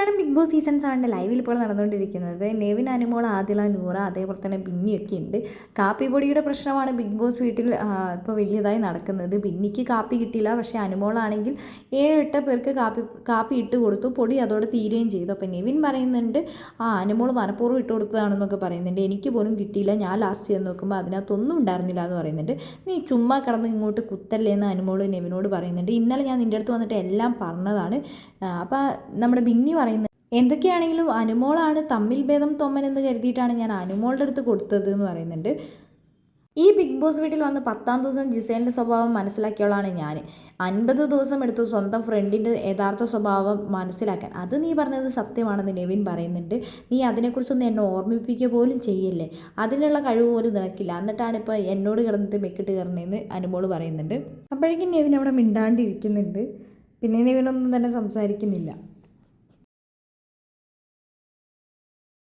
അങ്ങനെയാണ് big boss season സെവന്റെ ലൈവിൽ ഇപ്പോൾ നടന്നുകൊണ്ടിരിക്കുന്നത്. നെവിൻ അനുമോൾ ആദില നൂറ അതേപോലെ തന്നെ ബിന്നിയൊക്കെ ഉണ്ട്. കാപ്പി പൊടിയുടെ പ്രശ്നമാണ് ബിഗ് ബോസ് വീട്ടിൽ ഇപ്പോൾ വലിയതായി നടക്കുന്നത്. ബിന്നിക്ക് കാപ്പി കിട്ടിയില്ല. പക്ഷേ അനുമോളാണെങ്കിൽ ഏഴ് എട്ട് പേർക്ക് കാപ്പി കാപ്പി ഇട്ട് കൊടുത്തു. പൊടി അതോടെ തീരുകയും ചെയ്തു. അപ്പോൾ നെവിൻ പറയുന്നുണ്ട് ആ അനുമോൾ മനഃപൂർവം ഇട്ട് കൊടുത്തതാണെന്നൊക്കെ പറയുന്നുണ്ട്. എനിക്ക് പോലും കിട്ടിയില്ല. ഞാൻ ലാസ്റ്റ് ചെന്ന് നോക്കുമ്പോൾ അതിനകത്തൊന്നും ഉണ്ടായിരുന്നില്ല എന്ന് പറയുന്നുണ്ട്. നീ ചുമ്മാ കടന്ന് ഇങ്ങോട്ട് കുത്തല്ലേ എന്ന് അനുമോൾ നെവിനോട് പറയുന്നുണ്ട്. ഇന്നലെ ഞാൻ നിന്റെ അടുത്ത് വന്നിട്ട് എല്ലാം പറഞ്ഞതാണ്. അപ്പോൾ നമ്മുടെ ബിന്നി പറയുന്നത് എന്തൊക്കെയാണെങ്കിലും അനുമോളാണ് തമ്മിൽ ഭേദം തൊമ്മൻ എന്ന് കരുതിയിട്ടാണ് ഞാൻ അനുമോളുടെ അടുത്ത് കൊടുത്തത് എന്ന് പറയുന്നുണ്ട്. ഈ ബിഗ് ബോസ് വീട്ടിൽ വന്ന് പത്താം ദിവസം ജിസേലിന്റെ സ്വഭാവം മനസ്സിലാക്കിയവളാണ് ഞാൻ. അൻപത് ദിവസം എടുത്തു സ്വന്തം ഫ്രണ്ടിന്റെ യഥാർത്ഥ സ്വഭാവം മനസ്സിലാക്കാൻ. അത് നീ പറഞ്ഞത് സത്യമാണെന്ന് നെവിൻ പറയുന്നുണ്ട്. നീ അതിനെക്കുറിച്ചൊന്നും എന്നെ ഓർമ്മിപ്പിക്കുക പോലും ചെയ്യല്ലേ? അതിനുള്ള കഴിവ് പോലും നിനക്കില്ല. എന്നിട്ടാണ് ഇപ്പോൾ എന്നോട് കിടന്നിട്ട് മെക്കിട്ട് കയറണേന്ന് അനുമോൾ പറയുന്നുണ്ട്. അപ്പോഴേക്കും നെവിൻ അവിടെ മിണ്ടാണ്ടിരിക്കുന്നുണ്ട്. പിന്നെ നെവിനൊന്നും തന്നെ സംസാരിക്കുന്നില്ല.